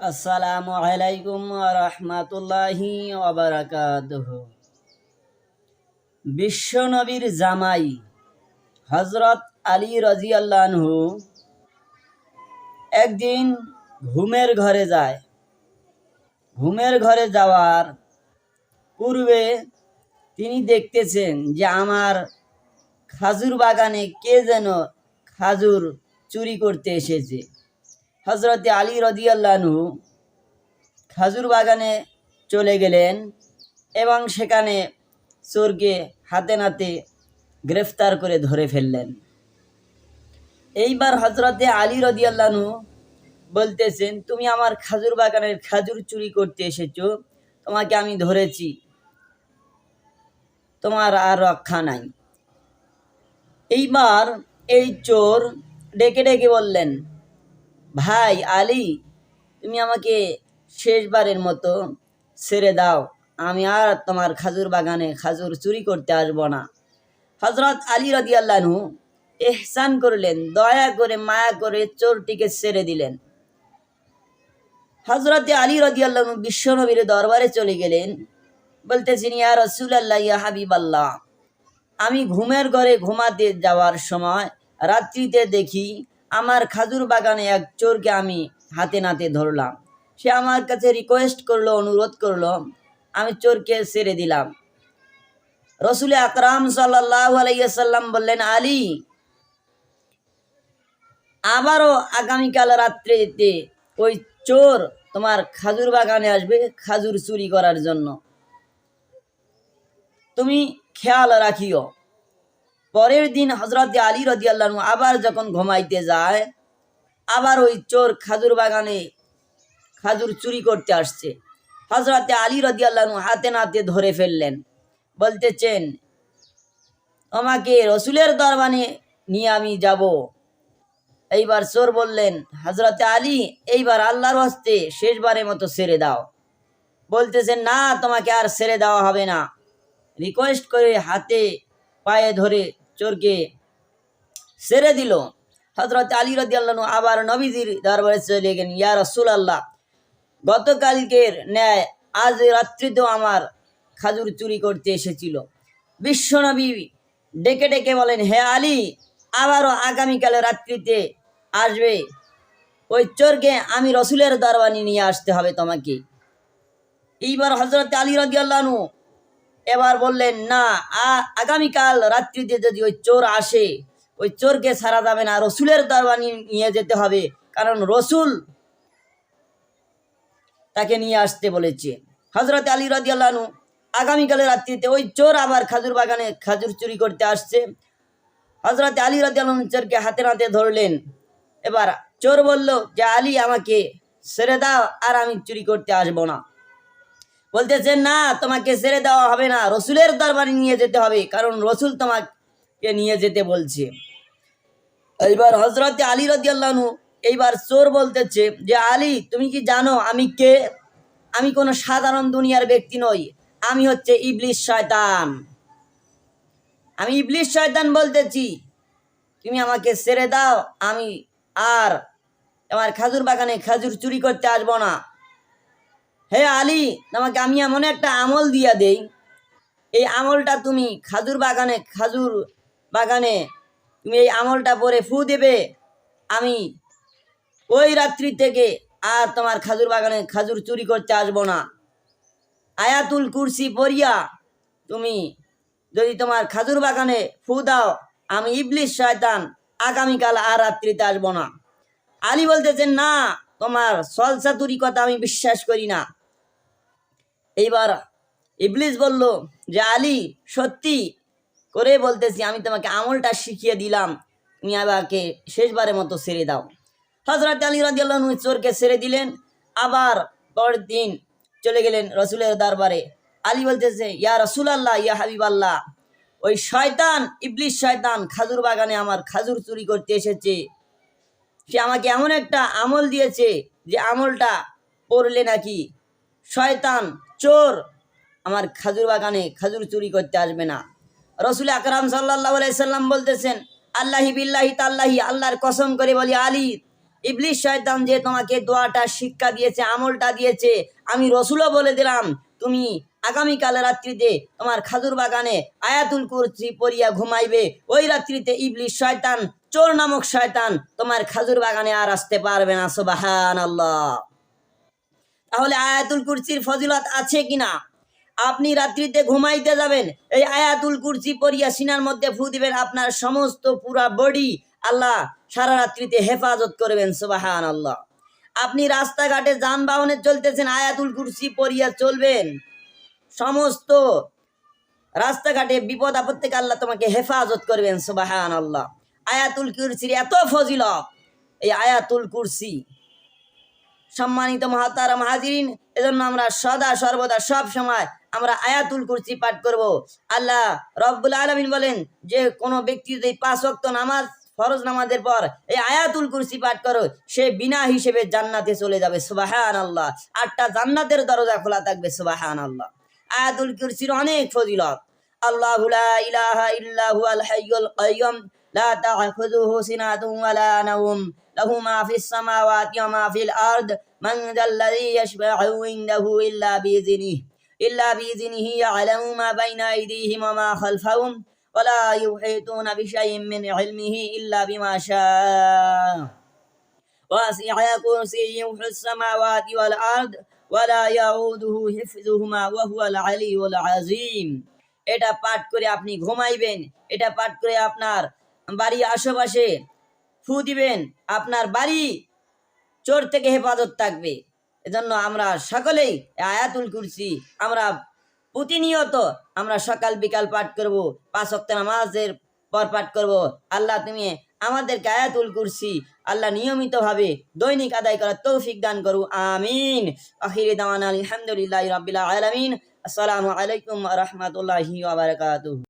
আসসালামু আলাইকুম রহমাতুল্লাহি ওবরাকাতুহ বিশ্বনবীর জামাই হজরত আলী রাজিয়াল্লাহু একদিন ঘুমের ঘরে যায়। ঘুমের ঘরে যাওয়ার পূর্বে তিনি দেখতেছেন যে আমার খাজুর বাগানে কে যেন খাজুর চুরি করতে এসেছে। হজরতে আলী রদিয়াল্লাহু খাজুর বাগানে চলে গেলেন এবং সেখানে চোরকে হাতে নাতে গ্রেফতার করে ধরে ফেললেন। এইবার হজরতে আলী রদিয়াল্লাহু বলতেছেন, তুমি আমার খাজুর বাগানের খাজুর চুরি করতে এসেছ, তোমাকে আমি ধরেছি, তোমার আর রক্ষা নাই। এইবার এই চোর ডেকে ডেকে বললেন ভাই, আলী, তুমি আমাকে শেষবারের মতো ছেড়ে দাও। আমি আর তোমার খাজুর বাগানে খাজুর চুরি করতে আসব না। হজরত আলী রদিয়াল্লাহু এহসান করলেন, দয়া করে মায়া করে চোরটিকে ছেড়ে দিলেন। হজরতে আলী রদিয়াল্লাহু বিশ্বনবীর দরবারে চলে গেলেন। বলতেছেন, ইয়া রসুল আল্লাহ ইয়া হাবিব আল্লাহ আমি ঘুমের ঘরে ঘুমাতে যাওয়ার সময় রাত্রিতে দেখি আমার খাজুর বাগানে এক চোরকে আমি হাতে নাতে ধরলাম। সে আমার কাছে রিকোয়েস্ট করল, অনুরোধ করল, আমি চোরকে ছেড়ে দিলাম। রসুল আকরাম আলাইসাল্লাম বললেন, আলী, আবারও আগামীকাল রাত্রিতে ওই চোর তোমার খাজুর বাগানে আসবে খাজুর চুরি করার জন্য। তুমি খেয়াল রাখিও পরের দিন হজরত আলী রদিয়াল্লাহ আবার যখন ঘুমাইতে যায়, আবার ওই চোর খাজুর বাগানে খাজুর চুরি করতে আসছে। হজরতে আলী রদিয়াল্লাহ হাতে নাতে ধরে ফেললেন। বলতেছেন আমাকে রসুলের দরবানে নিয়ে আমি যাব। এইবার চোর বললেন হজরতে আলী, এইবার আল্লাহর হস্তে শেষবারের মতো সেরে দাও। বলতেছেন, না, তোমাকে আর সেরে দেওয়া হবে না। রিকোয়েস্ট করে হাতে পায়ে ধরে চোরকে সেরে দিল। হজরত আলী রদি আল্লাহ আবার নবীজির দরবারে চলে গেলেন, ইয়া রসুল আল্লাহ গতকালকের ন্যায় আজ রাত্রিতেও আমার খাজুর চুরি করতে এসেছিল। বিশ্বনবী ডেকে ডেকে বলেন, হে আলী, আবারও আগামীকালে রাত্রিতে আসবে। ওই চোরকে আমি রসুলের দরবানি নিয়ে আসতে হবে তোমাকে। এইবার হজরত আলী রদি আল্লাহনু এবার বললেন, না আগামীকাল রাত্রিতে যদি ওই চোর আসে, ওই চোরকে সারা যাবে না, রসুলের দরবানি নিয়ে যেতে হবে। কারণ রসুল তাকে নিয়ে আসতে বলেছে। হজরত আলী রাজিয়াল্লাহনু আগামীকালে রাত্রিতে ওই চোর আবার খাজুর বাগানে খাজুর চুরি করতে আসছে। হজরত আলী রাজিয়াল্লাহনু চোরকে হাতে নাতে ধরলেন। এবার চোর বলল, যে আলী, আমাকে ছেড়ে দাও, আর আমি চুরি করতে আসব না। বলতেছেন না, তোমাকে ছেড়ে দেওয়া হবে না। রসুলের দরবারে নিয়ে যেতে হবে, কারণ রসুল তোমাকে নিয়ে যেতে বলছে। এইবার হজরত আলী রদিয়াল্লাহনু এইবার চোর বলতেছে যে, আলী, তুমি কি জানো আমি কে? আমি কোনো সাধারণ দুনিয়ার ব্যক্তি নই। আমি হচ্ছে ইবলিশ শয়তান। আমি ইবলিশ শয়তান বলতেছি, তুমি আমাকে ছেড়ে দাও, আমি আর আমার খাজুর বাগানে খাজুর চুরি করতে আসব না। হে আলী, তোমাকে আমি এমন একটা আমল দিয়া দেই। এই আমলটা তুমি খাজুর বাগানে খাজুর বাগানে তুমি এই আমলটা পরে ফু দেবে। আমি ওই রাত্রি থেকে আর তোমার খাজুর বাগানে খাজুর চুরি করতে আসব না। আয়াতুল কুরসি পড়িয়া তুমি যদি তোমার খাজুর বাগানে ফু দাও, আমি ইবলিশ শয়তান আগামীকাল আর রাত্রিতে আসব না। আলী বলতেছেন, না, তোমার সলসাতুরি কথা আমি বিশ্বাস করি না। এইবার ইবলিস বলল, যে আলী, সত্যি করে বলতেছি, আমি তোমাকে আমলটা শিখিয়ে দিলাম। তুমি আমাকে শেষবারের মতো ছেড়ে দাও। হজরত আলী রাজিয়াল্লাহ চোরকে ছেড়ে দিলেন। আবার পরের দিন চলে গেলেন রসুলের দরবারে। আলী বলতেছে, ইয়া রসুল আল্লাহ ইয়া হাবিব আল্লাহ ওই শয়তান, ইবলিস শয়তান খাজুর বাগানে আমার খাজুর চুরি করতে এসেছে। সে আমাকে এমন একটা আমল দিয়েছে যে আমলটা পড়লে নাকি শয়তান চোর। আমার খাজুর বাগানে খাজুর চুরি করতে আসবে না। রসুল আকরাম সাল্লাহ সাল্লাম বলতেছেন, আল্লাহি বিল্লাহি তাল্লাহি, আল্লাহর কসম করে বলি, আলী ইবলিশ শয়তান যে তোমাকে দোয়াটা, শিক্ষা দিয়েছে, আমলটা দিয়েছে, আমি রসুলও বলে দিলাম, তুমি আগামীকাল রাত্রিতে তোমার খাজুর বাগানে আয়াতুল কুরসি পরিয়া ঘুমাইবে। ওই রাত্রিতে ইবলিশ শয়তান, চোর নামক শয়তান তোমার খাজুর বাগানে আর আসতে পারবে না। সুবাহান আল্লাহ তাহলে আয়াতুল কুরসির ফজিলত আছে কিনা? আপনি রাত্রিতে ঘুমাইতে যাবেন, এই আয়াতুল কুরসি পড়িয়া সিনার মধ্যে ফু দিবেন, আপনার সমস্ত পুরা বডি আল্লাহ সারা রাত্রিতে হেফাজত করবেন সুবাহান আল্লাহ আপনি রাস্তাঘাটে যানবাহনে চলতেছেন, আয়াতুল কুরসি পড়িয়া চলবেন। সমস্ত রাস্তাঘাটে বিপদ আপদ থেকে আল্লাহ তোমাকে হেফাজত করবেন সুবাহান আল্লাহ আয়াতুল কুরসির এত ফজিলত, এই আয়াতুল কুরসি সম্মানিত মহাতারা মহাজিরিন, এজন্য আমরা সদা সর্বদা সব সময় আমরা আয়াতুল কুরসি পাঠ করব। আল্লাহ রব্বুল আলমিন বলেন যে, কোনো ব্যক্তি যদি পাঁচ ওয়াক্ত নামাজ, ফরজ নামাজের পর এই আয়াতুল কুরসি পাঠ করো, সে বিনা হিসেবে জান্নাতে চলে যাবে। সুবাহান আল্লাহ আটটা জান্নাতের দরজা খোলা থাকবে। সুবাহান আল্লাহ আয়াতুল কুরসির অনেক ফজিলত। আল্লাহ ইলাহা ইল্লা হুয়াল হাইয়ুল কাইয়ুম, লা তা'খুযুহু সিনাতুন ওয়ালা নাওম। له ما في السماوات وما في الأرض من ذا الذي يشفع عنده إلا بإذنه إلا بإذنه يعلم ما بين أيديهم وما خلفهم ولا يحيطون بشيء من علمه إلا بما شاء وسع كرسيه السماوات والأرض ولا يعوده حفظهما وهو العلي العظيم এটা পাঠ করে আপনি ঘুমাইবেন এটা পাঠ করে আপনার বাড়ি আশেপাশে ফু দিবেন, আপনার বাড়ি চোর থেকে হেফাজত থাকবে। এজন্য আমরা সকলেই আয়াতুল কুরসি, আমরা প্রতিনিয়ত আমরা সকাল বিকাল পাঠ করব, পাঁচ ওয়াক্ত নামাজের পর পাঠ করব। আল্লাহ তুমি আমাদেরকে আয়াতুল কুরসি, আল্লাহ নিয়মিতভাবে দৈনিক আদায় করার তৌফিক দান করু আমিন। আখিরি দাওয়ান আলহামদুলিল্লাহ রাব্বিল আলামিন। আসসালামু আলাইকুম রাহমাতুল্লাহি